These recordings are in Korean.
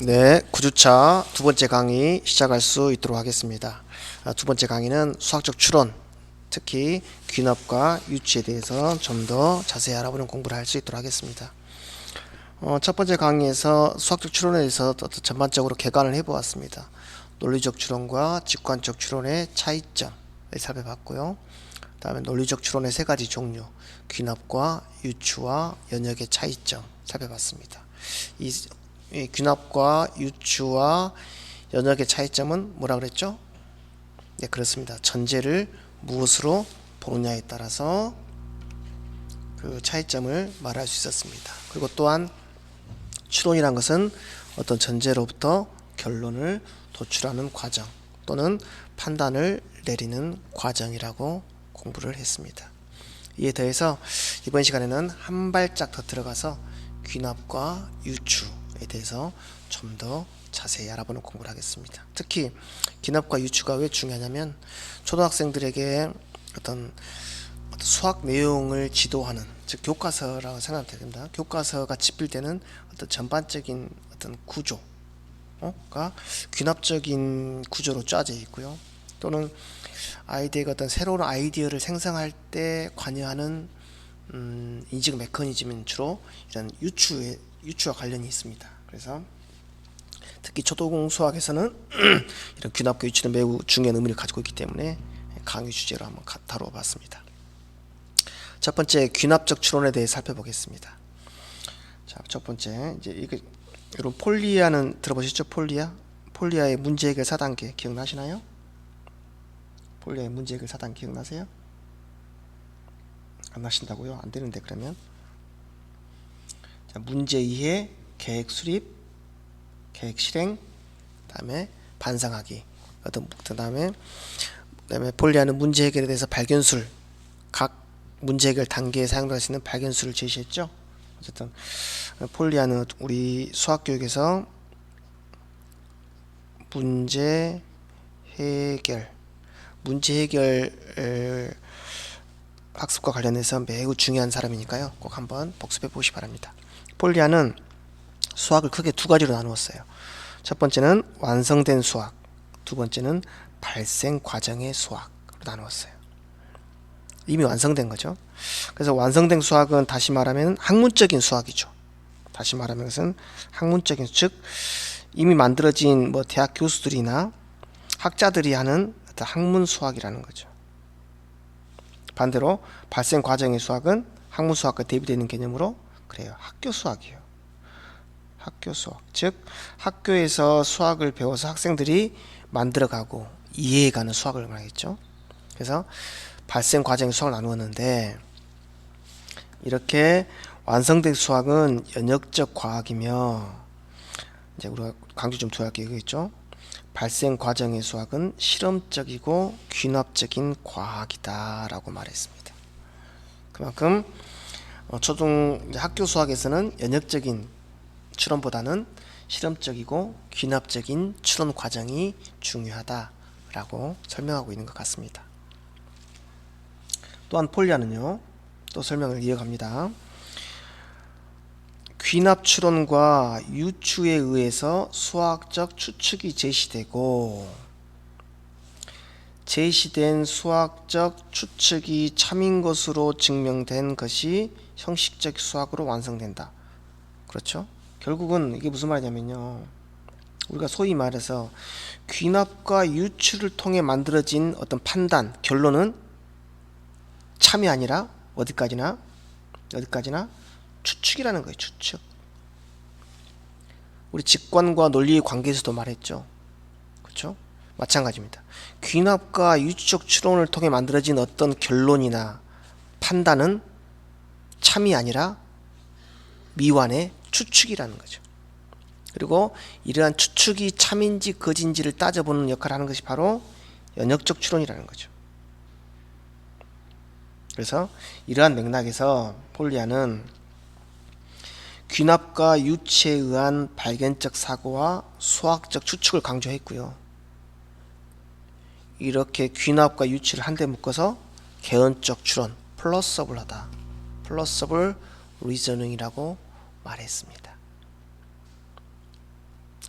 네, 9주차 두 번째 강의 시작할 수 있도록 하겠습니다. 아, 두 번째 강의는 수학적 추론, 특히 귀납과 유추에 대해서 좀 더 자세히 알아보는 공부를 할 수 있도록 하겠습니다. 어, 첫 번째 강의에서 수학적 추론에 대해서 전반적으로 개관을 해보았습니다. 논리적 추론과 직관적 추론의 차이점을 살펴봤고요. 다음에 논리적 추론의 세 가지 종류, 귀납과 유추와 연역의 차이점 살펴봤습니다. 이, 이 귀납과 유추와 연역의 차이점은 뭐라 그랬죠? 네, 그렇습니다. 전제를 무엇으로 보느냐에 따라서 그 차이점을 말할 수 있었습니다. 그리고 또한 추론이란 것은 어떤 전제로부터 결론을 도출하는 과정 또는 판단을 내리는 과정이라고 공부를 했습니다. 이에 더해서 이번 시간에는 한 발짝 더 들어가서 귀납과 유추에 대해서 좀 더 자세히 알아보는 공부를 하겠습니다. 특히 귀납과 유추가 왜 중요하냐면 초등학생들에게 어떤 수학 내용을 지도하는 즉 교과서라고 생각하면 됩니다. 교과서가 집필되는 어떤 전반적인 어떤 구조 가 귀납적인 구조로 짜져 있고요. 또는 아이디어가 어떤 새로운 아이디어를 생성할 때 관여하는 음, 인식 메커니즘은 주로 이런 유추에 유추와 관련이 있습니다. 그래서 특히 초등 수학에서는 이런 귀납과 유추는 매우 중요한 의미를 가지고 있기 때문에 강의 주제로 한번 가- 다뤄봤습니다. 첫 번째 귀납적 추론에 대해 살펴보겠습니다. 자, 첫 번째 이제 이게 여러분 폴리아는 들어보셨죠? 폴리아? 폴리아의 문제 해결 4단계 기억나시나요? 폴리아의 문제 해결 4단계 기억나세요? 안 나신다고요? 안 되는데 그러면 자, 문제 이해, 계획 수립, 계획 실행, 그다음에 반상하기. 그다음에 그다음에 폴리아는 문제 해결에 대해서 발견술 각 문제 해결 단계에 사용할 수 있는 발견술을 제시했죠. 어쨌든 폴리아는 우리 수학 교육에서 문제 해결 문제 해결 을 학습과 관련해서 매우 중요한 사람이니까요. 꼭 한번 복습해 보시기 바랍니다. 폴리아는 수학을 크게 두 가지로 나누었어요. 첫 번째는 완성된 수학, 두 번째는 발생 과정의 수학으로 나누었어요. 이미 완성된 거죠. 그래서 완성된 수학은 다시 말하면 학문적인 수학이죠. 다시 말하면 그것은 학문적인 즉 이미 만들어진 뭐 대학 교수들이나 학자들이 하는 학문 수학이라는 거죠. 반대로 발생 과정의 수학은 학문 수학과 대비되는 개념으로 그래요. 학교 수학이에요. 학교 수학. 즉 학교에서 수학을 배워서 학생들이 만들어가고 이해해가는 수학을 말하겠죠. 그래서 발생 과정의 수학을 나누었는데 이렇게 완성된 수학은 연역적 과학이며 이제 우리가 강조 좀 두할 게 이거겠죠. 발생 과정의 수학은 실험적이고 귀납적인 과학이다 라고 말했습니다. 그만큼 어, 초등 학교 수학에서는 연역적인 추론보다는 실험적이고 귀납적인 추론 과정이 중요하다 라고 설명하고 있는 것 같습니다. 또한 폴리아는요. 또 설명을 이어갑니다. 귀납 추론과 유추에 의해서 수학적 추측이 제시되고 제시된 수학적 추측이 참인 것으로 증명된 것이 형식적 수학으로 완성된다. 그렇죠? 결국은 이게 무슨 말이냐면요. 우리가 소위 말해서 귀납과 유추를 통해 만들어진 어떤 판단, 결론은 참이 아니라 어디까지나 어디까지나 추측이라는 거예요. 추측. 우리 직관과 논리의 관계에서도 말했죠. 그렇죠? 마찬가지입니다. 귀납과 유추적 추론을 통해 만들어진 어떤 결론이나 판단은 참이 아니라 미완의 추측이라는 거죠. 그리고 이러한 추측이 참인지 거진지를 따져보는 역할을 하는 것이 바로 연역적 추론이라는 거죠. 그래서 이러한 맥락에서 폴리아는 귀납과 유치에 의한 발견적 사고와 수학적 추측을 강조했고요. 이렇게 귀납과 유치를 한데 묶어서 개연적 추론, 플러서블하다, 플러서블 리저닝이라고 말했습니다.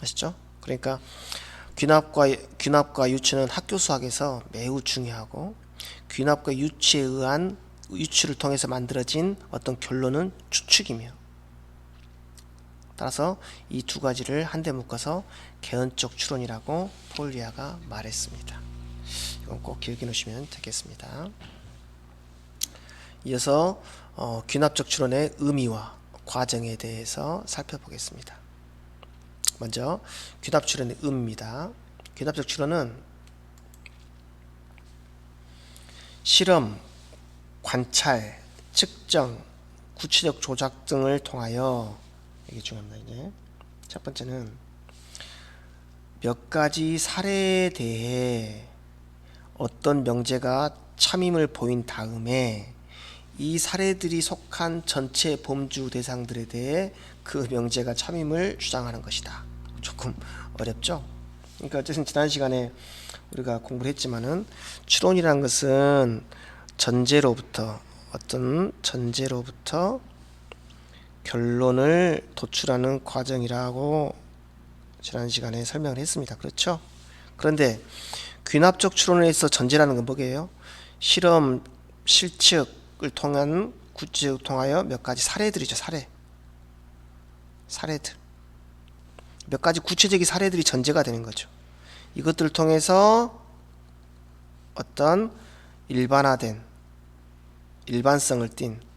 아시죠? 그러니까 귀납과 귀납과 유추는 학교 수학에서 매우 중요하고 귀납과 유추에 의한 유추를 통해서 만들어진 어떤 결론은 추측이며 따라서 이 두 가지를 한데 묶어서 개헌적 추론이라고 폴리아가 말했습니다. 이건 꼭 기억해 놓으시면 되겠습니다. 이어서 어, 귀납적 추론의 의미와 과정에 대해서 살펴보겠습니다. 먼저 귀납 추론의 의미입니다. 귀납적 추론은 실험, 관찰, 측정, 구체적 조작 등을 통하여 이게 중요합니다. 이제 첫 번째는 몇 가지 사례에 대해 어떤 명제가 참임을 보인 다음에 이 사례들이 속한 전체 범주 대상들에 대해 그 명제가 참임을 주장하는 것이다. 조금 어렵죠? 그러니까 어쨌든 지난 시간에 우리가 공부를 했지만은 추론이라는 것은 전제로부터 어떤 전제로부터 결론을 도출하는 과정이라고 지난 시간에 설명을 했습니다. 그렇죠? 그런데 귀납적 추론에서 전제라는 건 뭐게요? 실험, 실측을 통한 구체적을 통하여 몇 가지 사례들이죠. 사례. 사례들. 몇 가지 구체적인 사례들이 전제가 되는 거죠. 이것들을 통해서 어떤 일반화된 일반성을 띤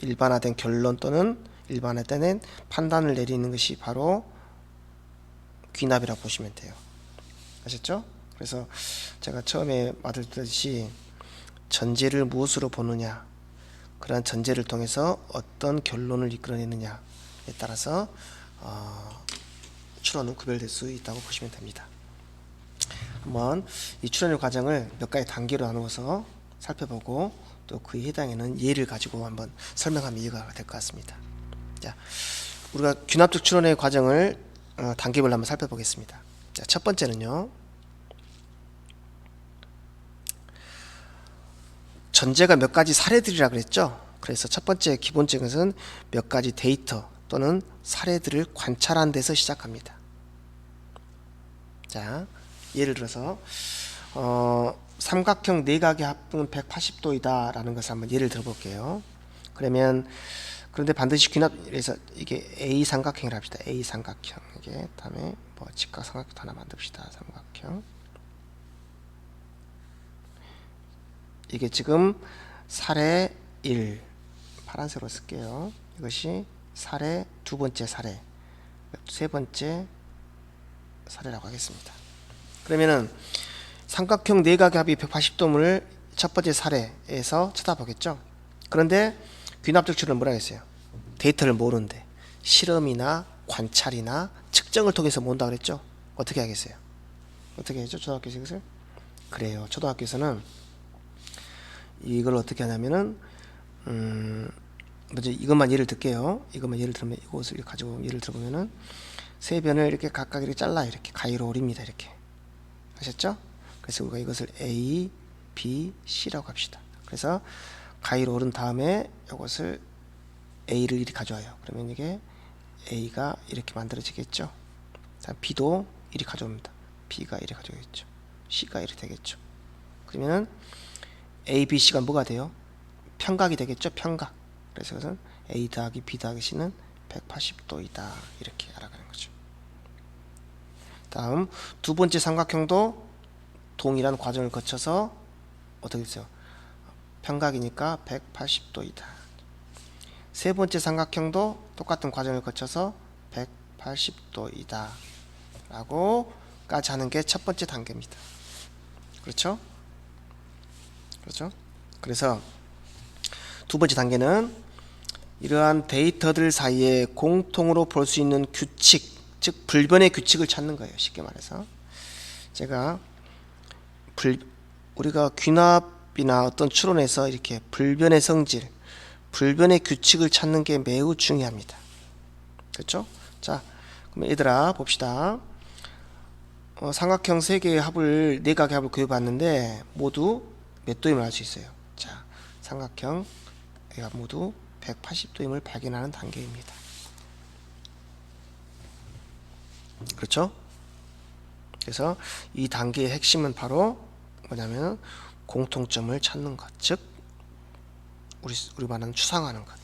일반화된 결론 또는 일반화된 판단을 내리는 것이 바로 귀납이라고 보시면 돼요. 아셨죠? 그래서 제가 처음에 말했듯이 전제를 무엇으로 보느냐 그러한 전제를 통해서 어떤 결론을 이끌어내느냐에 따라서 어, 추론은 구별될 수 있다고 보시면 됩니다. 한번 이 추론의 과정을 몇 가지 단계로 나누어서 살펴보고 또 그에 해당하는 예를 가지고 한번 설명하면 이해가 될 것 같습니다. 자, 우리가 귀납적 추론의 과정을 어, 단계별로 한번 살펴보겠습니다. 자, 첫 번째는요. 전제가 몇 가지 사례들이라 그랬죠. 그래서 첫 번째 기본적인 것은 몇 가지 데이터 또는 사례들을 관찰한 데서 시작합니다. 자, 예를 들어서 어, 삼각형 내각의 합은 180도이다라는 것을 한번 예를 들어볼게요. 그러면 그런데 반드시 귀납에서 이게 A 삼각형이라 합시다. A 삼각형 이게 다음에 뭐 직각 삼각형 하나 만듭시다. 삼각형 이게 지금 사례 1 파란색으로 쓸게요. 이것이 사례 두 번째 사례 세 번째 사례라고 하겠습니다. 그러면은 삼각형 내각의 합이 180도문을 첫 번째 사례에서 쳐다보겠죠. 그런데 귀납적 추론은 뭐라 했어요? 데이터를 모르는데 실험이나 관찰이나 측정을 통해서 모은다 그랬죠. 어떻게 하겠어요? 어떻게 하죠? 초등학교에서 이것을? 그래요. 초등학교에서는 이걸 어떻게 하냐면은 음 먼저 이것만 예를 들게요. 이것만 예를 들면 이것을 가지고 예를 들어보면은 세 변을 이렇게 각각 이렇게 잘라 이렇게 가위로 오립니다. 이렇게 아셨죠? 그래서 우리가 이것을 A, B, C라고 합시다. 그래서 가위로 오른 다음에 이것을 A를 이렇게 가져와요. 그러면 이게 A가 이렇게 만들어지겠죠. 자, B도 이리 가져옵니다. B가 이리 가져오겠죠. C가 이리 되겠죠. 그러면은 A, B, C가 뭐가 돼요? 평각이 되겠죠. 평각. 그래서 이것은 A 더하기 B 더하기 C는 180도이다. 이렇게 알아가는 거죠. 다음 두 번째 삼각형도 동일한 과정을 거쳐서 어떻게 됐어요? 평각이니까 180도이다. 세 번째 삼각형도 똑같은 과정을 거쳐서 180도이다. 라고까지 하는 게 첫 번째 단계입니다. 그렇죠? 그렇죠? 그래서 두 번째 단계는 이러한 데이터들 사이에 공통으로 볼 수 있는 규칙, 즉 불변의 규칙을 찾는 거예요. 쉽게 말해서 제가 불, 우리가 귀납이나 어떤 추론에서 이렇게 불변의 성질, 불변의 규칙을 찾는 게 매우 중요합니다. 그렇죠? 자, 그럼 얘들아 봅시다. 어, 삼각형 세 개의 합을 네 각의 합을 구해봤는데 모두 몇 도임을 알 수 있어요. 자, 삼각형 모두 180도임을 발견하는 단계입니다. 그렇죠? 그래서 이 단계의 핵심은 바로 뭐냐면 공통점을 찾는 것, 즉 우리 우리 말하는 추상하는 것.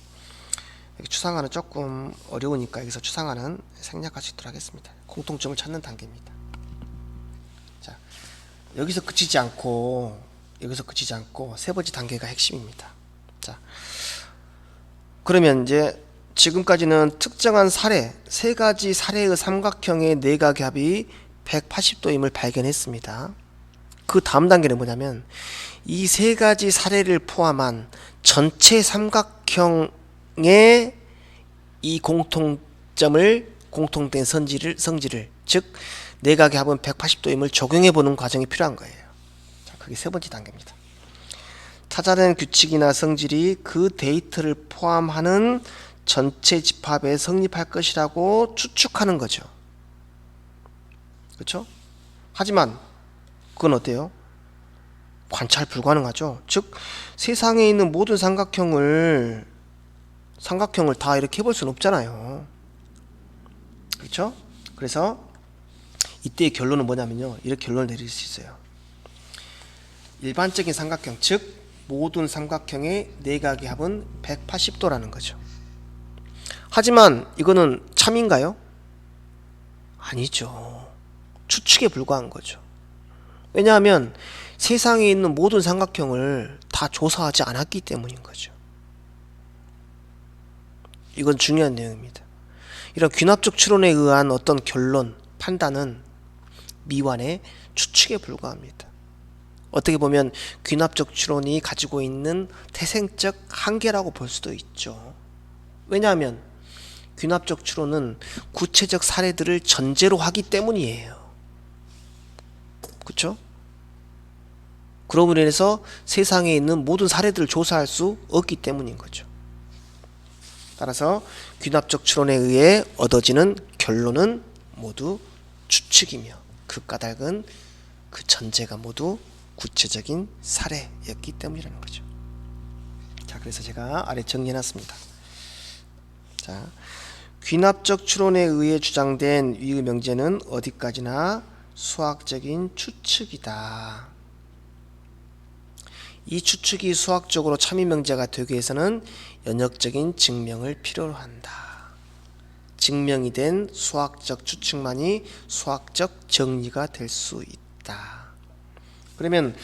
추상화는 조금 어려우니까 여기서 추상화는 있도록 하겠습니다. 공통점을 찾는 단계입니다. 자, 여기서 그치지 않고 여기서 그치지 않고 세 번째 단계가 핵심입니다. 자, 그러면 이제 지금까지는 특정한 사례 세 가지 사례의 삼각형의 내각합이 180도임을 발견했습니다. 그 다음 단계는 뭐냐면 이 세 가지 사례를 포함한 전체 삼각형의 이 공통점을 공통된 성질을 성질을 즉 내각의 합은 180도임을 적용해 보는 과정이 필요한 거예요. 자, 그게 세 번째 단계입니다. 찾아낸 규칙이나 성질이 그 데이터를 포함하는 전체 집합에 성립할 것이라고 추측하는 거죠. 그렇죠? 하지만 그건 어때요? 관찰 불가능하죠. 즉 세상에 있는 모든 삼각형을 삼각형을 다 이렇게 해볼 수는 없잖아요. 그렇죠? 그래서 이때의 결론은 뭐냐면요. 이렇게 결론을 내릴 수 있어요. 일반적인 삼각형, 즉 모든 삼각형의 내각의 합은 180도라는 거죠. 하지만 이거는 참인가요? 아니죠. 추측에 불과한 거죠. 왜냐하면 세상에 있는 모든 삼각형을 다 조사하지 않았기 때문인 거죠. 이건 중요한 내용입니다. 이런 귀납적 추론에 의한 어떤 결론, 판단은 미완의 추측에 불과합니다. 어떻게 보면 귀납적 추론이 가지고 있는 태생적 한계라고 볼 수도 있죠. 왜냐하면 귀납적 추론은 구체적 사례들을 전제로 하기 때문이에요. 그렇죠? 그러므로 인해서 세상에 있는 모든 사례들을 조사할 수 없기 때문인 거죠. 따라서 귀납적 추론에 의해 얻어지는 결론은 모두 추측이며 그 까닭은 그 전제가 모두 구체적인 사례였기 때문이라는 거죠. 자, 그래서 제가 아래 정리해놨습니다. 자, 귀납적 추론에 의해 주장된 위의 명제는 어디까지나 수학적인 추측이다. 이 추측이 수학적으로 참인 명제가 되기 위해서는 연역적인 증명을 필요로 한다. 증명이 된 수학적 추측만이 수학적 정리가 될 수 있다. 그러면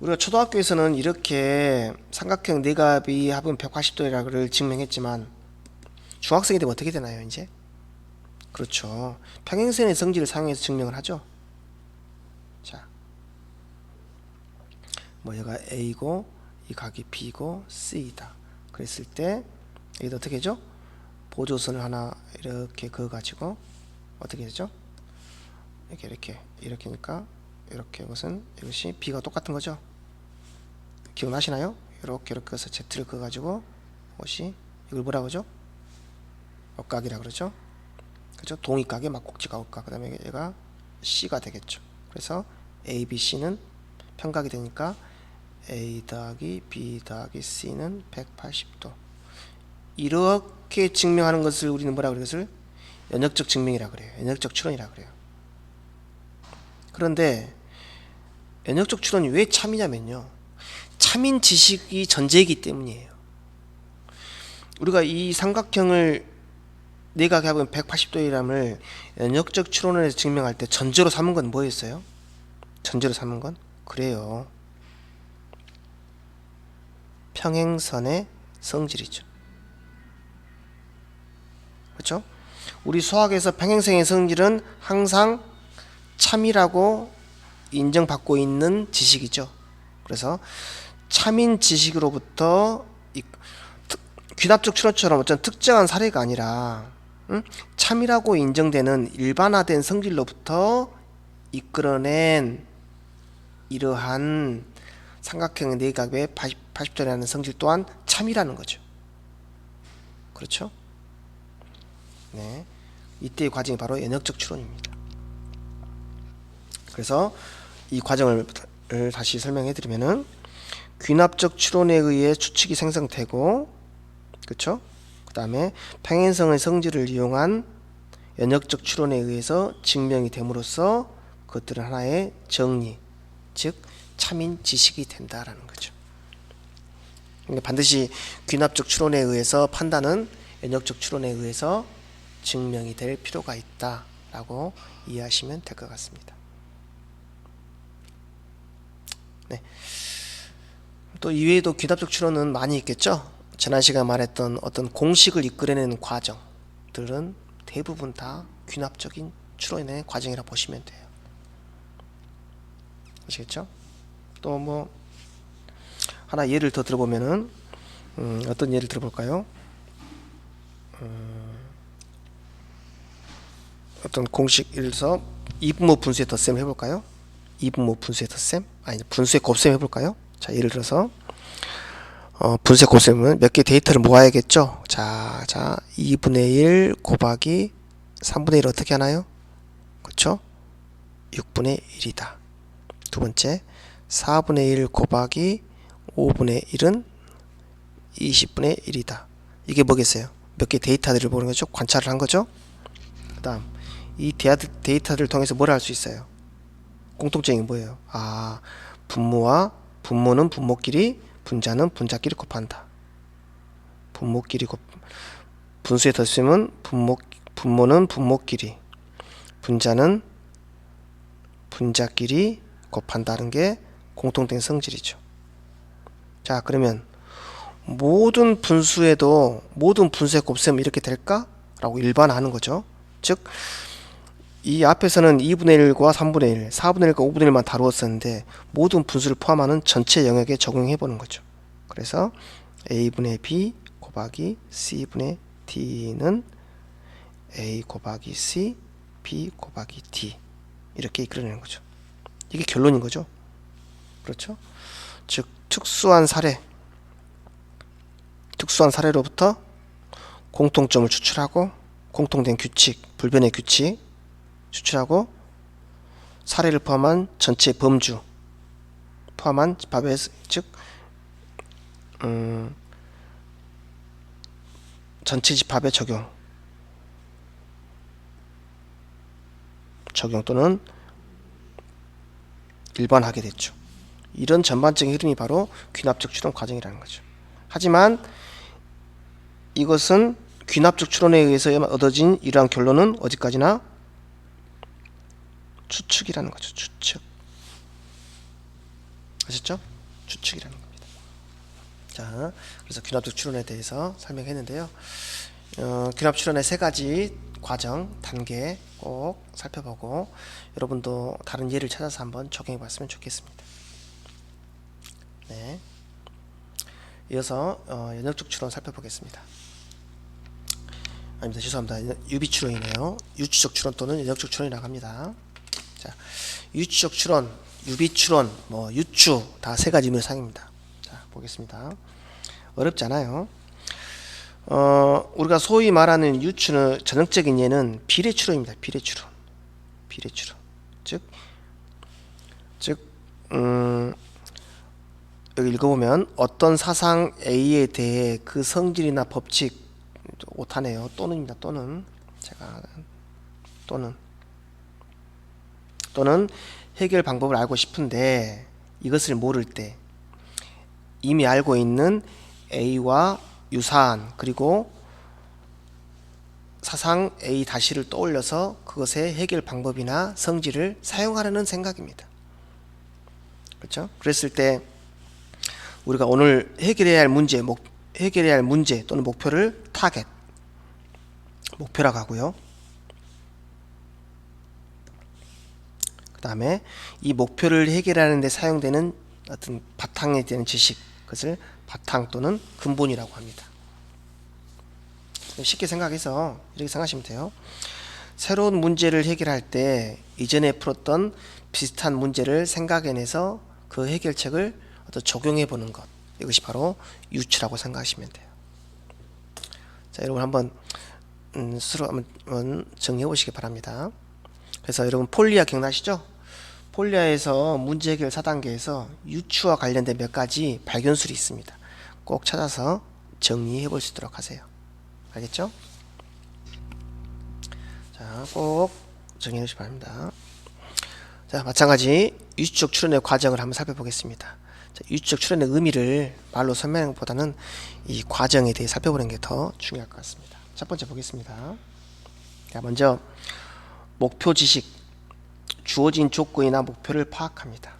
우리가 초등학교에서는 이렇게 삼각형 내갑이 합은 180도라고를 증명했지만 중학생이 되면 어떻게 되나요, 이제? 그렇죠. 평행선의 성질을 사용해서 증명을 하죠. 자, 뭐 얘가 A고 이 각이 B고 C이다. 그랬을 때 여기다 어떻게 해죠? 보조선을 하나 이렇게 그어 가지고 어떻게 되죠? 이렇게 이렇게 이렇게니까 이렇게 이것은 이것이 B가 똑같은 거죠. 기억나시나요? 이렇게 이렇게 해서 Z를 그어 가지고 이것이 이걸 뭐라 그러죠? 역각이라 그러죠. 그죠? 동의각의 막곡지가 억각. 그 다음에 얘가 C가 되겠죠. 그래서 A, B, C는 평각이 되니까 A 더하기 B 더하기 C는 180도. 이렇게 증명하는 것을 우리는 뭐라 그래 것을 연역적 증명이라 그래요. 연역적 추론이라 그래요. 그런데 연역적 추론이 왜 참이냐면요. 참인 지식이 전제이기 때문이에요. 우리가 이 삼각형을 내각의 합은 180도이람을 연역적 추론을 증명할 때 전제로 삼은 건 뭐였어요? 전제로 삼은 건 그래요. 평행선의 성질이죠. 그렇죠? 우리 수학에서 평행선의 성질은 항상 참이라고 인정받고 있는 지식이죠. 그래서 참인 지식으로부터 이 귀납적 추론처럼 어떤 특정한 사례가 아니라 응? 참이라고 인정되는 일반화된 성질로부터 이끌어낸 이러한 삼각형의 내각의 80, 80도라는 성질 또한 참이라는 거죠. 그렇죠? 네. 이때의 과정이 바로 연역적 추론입니다. 그래서 이 과정을 다시 설명해 드리면은 귀납적 추론에 의해 추측이 생성되고 그렇죠? 그다음에 평행성의 성질을 이용한 연역적 추론에 의해서 증명이 됨으로써 그것들은 하나의 정리, 즉 참인 지식이 된다라는 거죠. 그러니까 반드시 귀납적 추론에 의해서 판단은 연역적 추론에 의해서 증명이 될 필요가 있다라고 이해하시면 될 것 같습니다. 네. 또 이외에도 귀납적 추론은 많이 있겠죠. 지난 시간 말했던 어떤 공식을 이끌어내는 과정들은 대부분 다 귀납적인 추론의 과정이라 보시면 돼요. 아시겠죠? 또 뭐 하나 예를 더 들어보면은 음, 어떤 예를 들어볼까요? 음, 어떤 공식 들어서 이분모 분수의 덧셈 해볼까요? 이분모 분수의 덧셈 아니 분수의 곱셈 해볼까요? 자 예를 들어서 어, 분수의 곱셈은 몇 개 데이터를 모아야겠죠? 자, 자 2분의 1 곱하기 3분의 1 어떻게 하나요? 그렇죠? 6분의 1이다. 두 번째 4분의 1 곱하기 5분의 1은 20분의 1이다. 이게 뭐겠어요? 몇 개 데이터들을 보는 거죠? 관찰을 한 거죠? 그 다음 이 데이터- 데이터들을 통해서 뭘할수 있어요? 공통점이 뭐예요? 아 분모와 분모는 분모끼리 분자는 분자끼리 곱한다. 분모끼리 곱 분수의 덧셈은 분모 분모는 분모끼리 분자는 분자끼리 곱한다는 게 공통된 성질이죠. 자 그러면 모든 분수에도 모든 분수의 곱셈은 이렇게 될까? 라고 일반화하는 거죠. 즉, 이 앞에서는 2분의 1과 3분의 1, 4분의 1과 5분의 1만 다루었었는데 모든 분수를 포함하는 전체 영역에 적용해 보는 거죠. 그래서 a분의 b 곱하기 c분의 d는 a 곱하기 c, b 곱하기 d 이렇게 이끌어내는 거죠. 이게 결론인 거죠. 그렇죠? 즉 특수한 사례 특수한 사례로부터 공통점을 추출하고 공통된 규칙, 불변의 규칙 추출하고 사례를 포함한 전체 범주 포함한 집합의 즉 음, 전체 집합의 적용 적용 또는 일반하게 됐죠. 이런 전반적인 흐름이 바로 귀납적 추론 과정이라는 거죠. 하지만 이것은 귀납적 추론에 의해서 얻어진 이러한 결론은 어디까지나 추측이라는 거죠. 추측. 아셨죠? 추측이라는 겁니다. 자, 그래서 귀납적 추론에 대해서 설명했는데요. 어, 귀납 추론의 세 가지 과정, 단계 꼭 살펴보고 여러분도 다른 예를 찾아서 한번 적용해 봤으면 좋겠습니다. 네. 이어서 어, 연역적 추론 살펴보겠습니다. 아닙니다. 죄송합니다. 유비 추론이네요. 유추적 추론 또는 연역적 추론이라고 합니다. 자, 유추적 추론, 유비 추론, 뭐 유추 다 세 가지 의미의 상입니다. 자, 보겠습니다. 어렵지 않아요. 어, 우리가 소위 말하는 유추는 전형적인 예는 비례 추론입니다. 비례 추론. 비례 추론. 즉, 즉, 음, 여기 읽어보면 어떤 사상 A에 대해 그 성질이나 법칙 오타네요. 또는입니다. 또는 제가 또는 또는 해결 방법을 알고 싶은데 이것을 모를 때 이미 알고 있는 A와 유사한 그리고 사상 A 다시를 떠올려서 그것의 해결 방법이나 성질을 사용하려는 생각입니다. 그렇죠? 그랬을 때 우리가 오늘 해결해야 할 문제, 목, 해결해야 할 문제 또는 목표를 타겟, 목표라고 하고요. 그 다음에 이 목표를 해결하는 데 사용되는 어떤 바탕에 대한 지식, 그것을 바탕 또는 근본이라고 합니다. 쉽게 생각해서 이렇게 생각하시면 돼요. 새로운 문제를 해결할 때 이전에 풀었던 비슷한 문제를 생각해내서 그 해결책을 어떤 적용해 보는 것 이것이 바로 유추라고 생각하시면 돼요. 자, 여러분 한번 음, 스스로 한번 정리해 보시기 바랍니다. 그래서 여러분 폴리아 기억나시죠? 폴리아에서 문제 해결 4단계에서 유추와 관련된 몇 가지 발견술이 있습니다. 꼭 찾아서 정리해 볼 수 있도록 하세요. 알겠죠? 자, 꼭 정리해 주시기 바랍니다. 자, 마찬가지 유추적 추론의 과정을 한번 살펴보겠습니다. 자, 유추적 추론의 의미를 말로 설명하는 것보다는 이 과정에 대해 살펴보는 게 더 중요할 것 같습니다. 첫 번째 보겠습니다. 자, 먼저 목표 지식, 주어진 조건이나 목표를 파악합니다.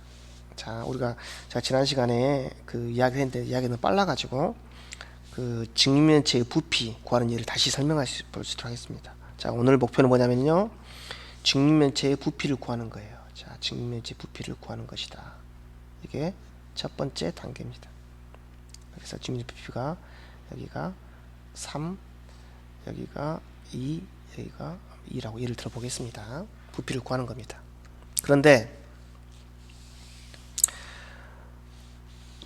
자, 우리가 제가 지난 시간에 그 이야기를 했는데 이야기는 빨라가지고 그 직면체의 부피 구하는 예를 다시 설명할 수 있도록 하겠습니다. 자, 오늘 목표는 뭐냐면요. 직면체의 부피를 구하는 거예요. 자, 직면체 부피를 구하는 것이다. 이게 첫 번째 단계입니다. 그래서 직면체 부피가 여기가 3, 여기가 2, 여기가 2라고 예를 들어 보겠습니다. 부피를 구하는 겁니다. 그런데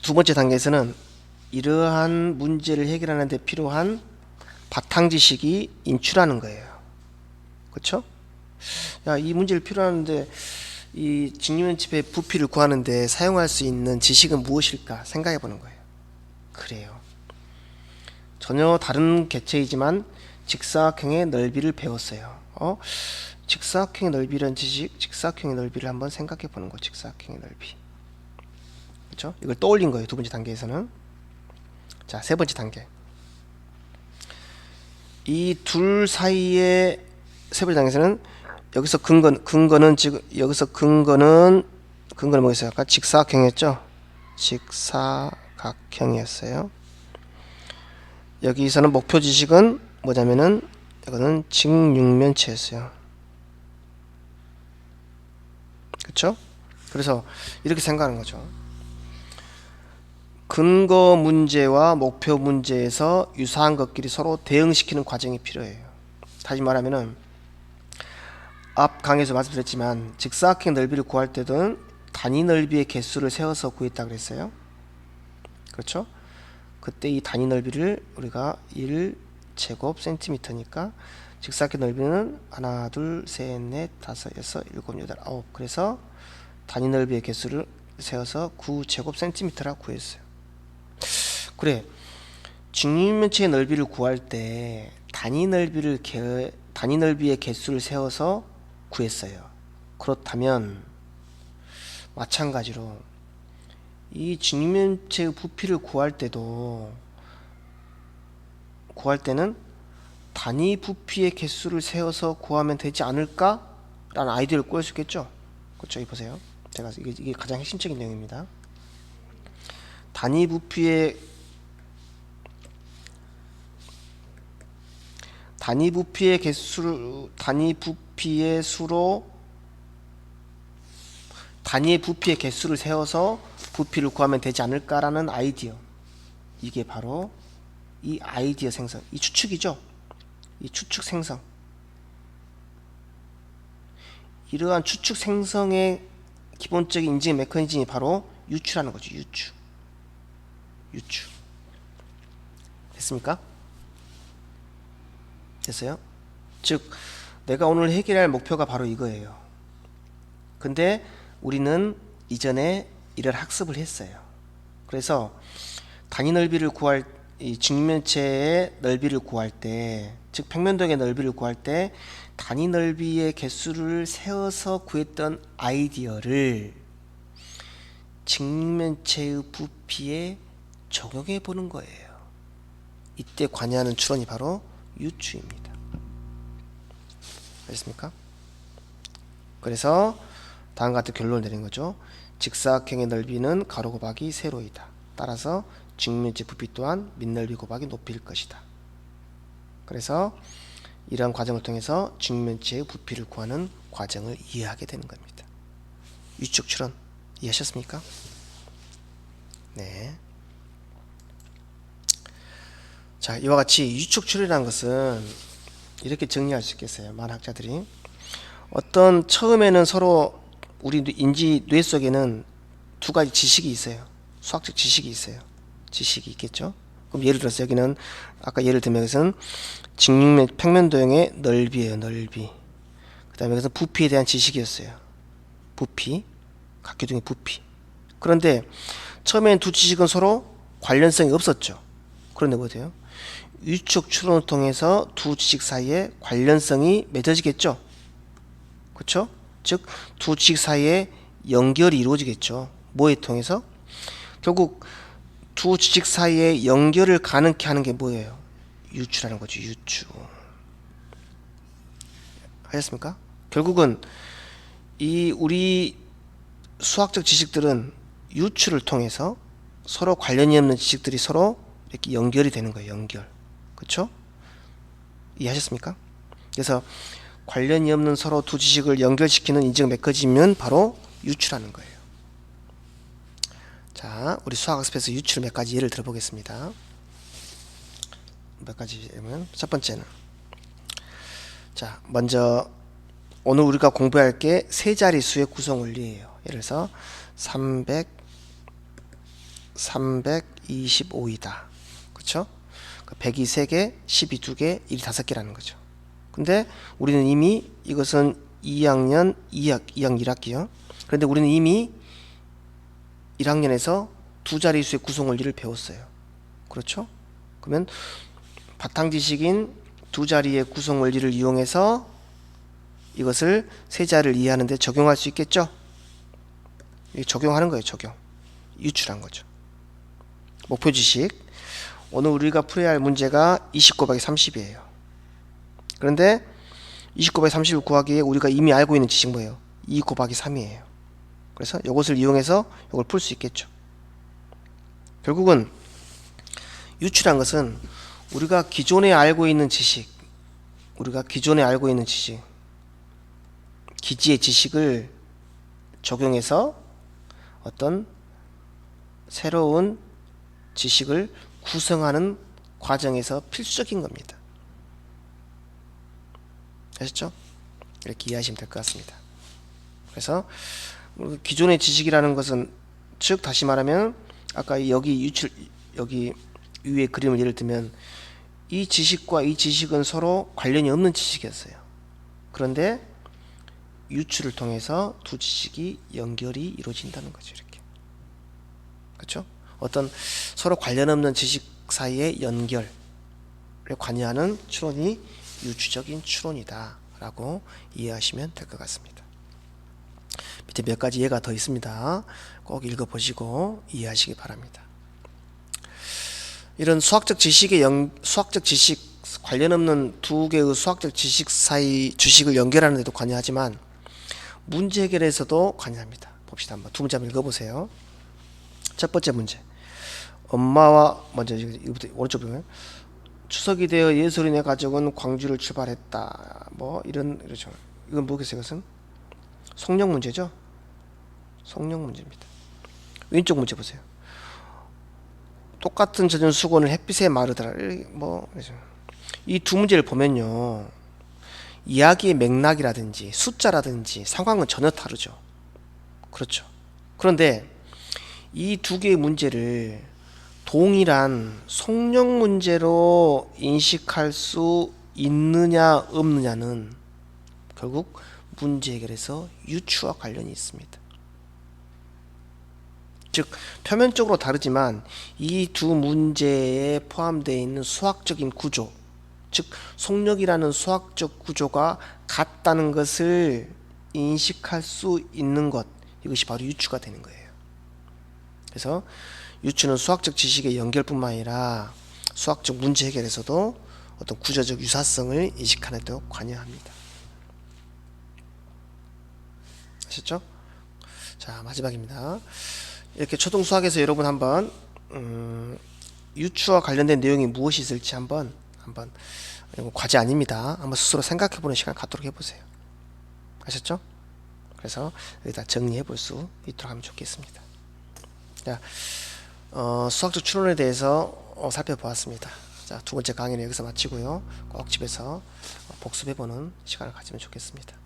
두 번째 단계에서는 이러한 문제를 해결하는 데 필요한 바탕 지식이 인출하는 거예요. 그렇죠? 야, 이 문제를 필요하는데 이 직면집의 부피를 구하는데 사용할 수 있는 지식은 무엇일까 생각해 보는 거예요. 그래요. 전혀 다른 개체이지만 직사각형의 넓이를 배웠어요. 어? 직사각형의 넓이라는 지식, 직사각형의 넓이를 한번 생각해 보는 거. 직사각형의 넓이. 그렇죠? 이걸 떠올린 거예요. 두 번째 단계에서는. 자, 세 번째 단계. 이 둘 사이의 세 번째 단계에서는 여기서 근거 근거는 지금 여기서 근거는 근거는 뭐였어요? 아까 직사각형이었죠? 직사각형이었어요. 여기서는 목표 지식은 뭐냐면은 이거는 직육면체였어요. 그렇죠? 그래서 이렇게 생각하는 거죠. 근거 문제와 목표 문제에서 유사한 것끼리 서로 대응시키는 과정이 필요해요. 다시 말하면은 앞 강의에서 말씀드렸지만 직사각형 넓이를 구할 때는 단위 넓이의 개수를 세워서 구했다 그랬어요. 그렇죠? 그때 이 단위 넓이를 우리가 1 제곱 센티미터니까 직사각형 넓이는 하나, 둘, 셋, 넷, 다섯, 여섯, 일곱, 여덟, 아홉. 그래서 단위 넓이의 개수를 세워서 9 제곱 센티미터라 구했어요. 그래. 직육면체의 넓이를 구할 때 단위 넓이를 개, 단위 넓이의 개수를 세워서 구했어요. 그렇다면 마찬가지로 이 직면체의 부피를 구할 때도 구할 때는 단위 부피의 개수를 세워서 구하면 되지 않을까 라는 아이디어를 꾸릴 수 있겠죠. 그렇죠. 이 보세요. 제가 이게, 이게 가장 핵심적인 내용입니다. 단위 부피의 단위 부피의 개수를 단위 부피 의 수로 단위의 부피의 개수를 세워서 부피를 구하면 되지 않을까라는 아이디어. 이게 바로 이 아이디어 생성, 이 추측이죠. 이 추측 생성. 이러한 추측 생성의 기본적인 인증 메커니즘이 바로 유추라는 거죠. 유추. 유추. 됐습니까? 됐어요? 즉, 내가 오늘 해결할 목표가 바로 이거예요. 근데 우리는 이전에 이를 학습을 했어요. 그래서 단위 넓이를 구할 이 직면체의 넓이를 구할 때, 즉 평면도의 넓이를 구할 때 단위 넓이의 개수를 세워서 구했던 아이디어를 직면체의 부피에 적용해 보는 거예요. 이때 관여하는 추론이 바로 유추입니다. 알겠습니까? 그래서 다음 같은 결론을 내린 거죠. 직사각형의 넓이는 가로 곱하기 세로이다. 따라서 직면체 부피 또한 밑넓이 곱하기 높이일 것이다. 그래서 이러한 과정을 통해서 직면체의 부피를 구하는 과정을 이해하게 되는 겁니다. 유축 추론 이해하셨습니까? 네. 자, 이와 같이 유축 추론이라는 것은 이렇게 정리할 수 있겠어요. 많은 학자들이 어떤 처음에는 서로 우리 인지 뇌 속에는 두 가지 지식이 있어요. 수학적 지식이 있어요. 지식이 있겠죠. 그럼 예를 들어서 여기는 아까 예를 들면 여기서는 직육면 평면도형의 넓이에요. 넓이. 그다음에 여기서 부피에 대한 지식이었어요. 부피, 각기둥의 부피. 그런데 처음엔 두 지식은 서로 관련성이 없었죠. 그런데 보세요. 유축 추론을 통해서 두 지식 사이에 관련성이 맺어지겠죠. 그렇죠? 즉 두 지식 사이에 연결이 이루어지겠죠. 뭐에 통해서? 결국 두 지식 사이에 연결을 가능케 하는 게 뭐예요? 유추라는 거죠. 유추. 하셨습니까? 결국은 이 우리 수학적 지식들은 유추를 통해서 서로 관련이 없는 지식들이 서로 이렇게 연결이 되는 거예요. 연결. 그렇죠? 이해하셨습니까? 그래서 관련이 없는 서로 두 지식을 연결시키는 인증 메커니즘은 바로 유추라는 거예요. 자, 우리 수학 학습에서 유추를 몇 가지 예를 들어보겠습니다. 몇 가지 예면 첫 번째는 자, 먼저 오늘 우리가 공부할 게 세 자릿수의 구성 원리예요. 예를 들어서 300 325이다. 그렇죠? 100이 3개, 10이 2개, 1이 5개라는 거죠. 근데 우리는 이미 이것은 2학년 2학 2학년 1학기요. 그런데 우리는 이미 1학년에서 두 자릿수의 구성 원리를 배웠어요. 그렇죠? 그러면 바탕 지식인 두 자리의 구성 원리를 이용해서 이것을 세 자를 이해하는데 적용할 수 있겠죠? 적용하는 거예요, 적용. 유출한 거죠. 목표 지식. 오늘 우리가 풀어야 할 문제가 20 곱하기 30이에요. 그런데 20 곱하기 30을 구하기에 우리가 이미 알고 있는 지식 뭐예요? 2 곱하기 3이에요. 그래서 이것을 이용해서 이걸 풀 수 있겠죠. 결국은 유출한 것은 우리가 기존에 알고 있는 지식, 우리가 기존에 알고 있는 지식, 기지의 지식을 적용해서 어떤 새로운 지식을 구성하는 과정에서 필수적인 겁니다. 아셨죠? 이렇게 이해하시면 될 것 같습니다. 그래서 기존의 지식이라는 것은 즉 다시 말하면 아까 여기 유출 여기 위에 그림을 예를 들면 이 지식과 이 지식은 서로 관련이 없는 지식이었어요. 그런데 유추를 통해서 두 지식이 연결이 이루어진다는 거죠. 이렇게. 그렇죠? 어떤 서로 관련 없는 지식 사이의 연결에 관여하는 추론이 유추적인 추론이다라고 이해하시면 될 것 같습니다. 밑에 몇 가지 예가 더 있습니다. 꼭 읽어보시고 이해하시기 바랍니다. 이런 수학적 지식의 연, 수학적 지식 관련 없는 두 개의 수학적 지식 사이 주식을 연결하는 데도 관여하지만 문제 해결에서도 관여합니다. 봅시다 한번 두 문제 한번 읽어보세요. 첫 번째 문제. 엄마와 먼저 이거부터 오른쪽 보면 추석이 되어 예술인의 가족은 광주를 출발했다. 뭐 이런 이렇죠. 이건 뭐겠어요? 이것은 성령 문제죠. 성령 문제입니다. 왼쪽 문제 보세요. 똑같은 젖은 수건을 햇빛에 마르더라. 뭐이 두 문제를 보면요. 이야기의 맥락이라든지 숫자라든지 상황은 전혀 다르죠. 그렇죠. 그런데 이 두 개의 문제를 동일한 성령 문제로 인식할 수 있느냐 없느냐는 결국 문제 해결에서 유추와 관련이 있습니다. 즉 표면적으로 다르지만 이 두 문제에 포함되어 있는 수학적인 구조, 즉 속력이라는 수학적 구조가 같다는 것을 인식할 수 있는 것 이것이 바로 유추가 되는 거예요. 그래서 유추는 수학적 지식의 연결뿐만 아니라 수학적 문제 해결에서도 어떤 구조적 유사성을 인식하는 데 관여합니다. 아셨죠? 자 마지막입니다. 이렇게 초등 수학에서 여러분 한번 음, 유추와 관련된 내용이 무엇이 있을지 한번 한번 과제 아닙니다. 한번 스스로 생각해 보는 시간 갖도록 해보세요. 아셨죠? 그래서 여기다 정리해 볼 수 있도록 하면 좋겠습니다. 자, 어, 수학적 추론에 대해서 어, 살펴보았습니다. 자, 두 번째 강의는 여기서 마치고요. 꼭 집에서 복습해 보는 시간을 가지면 좋겠습니다.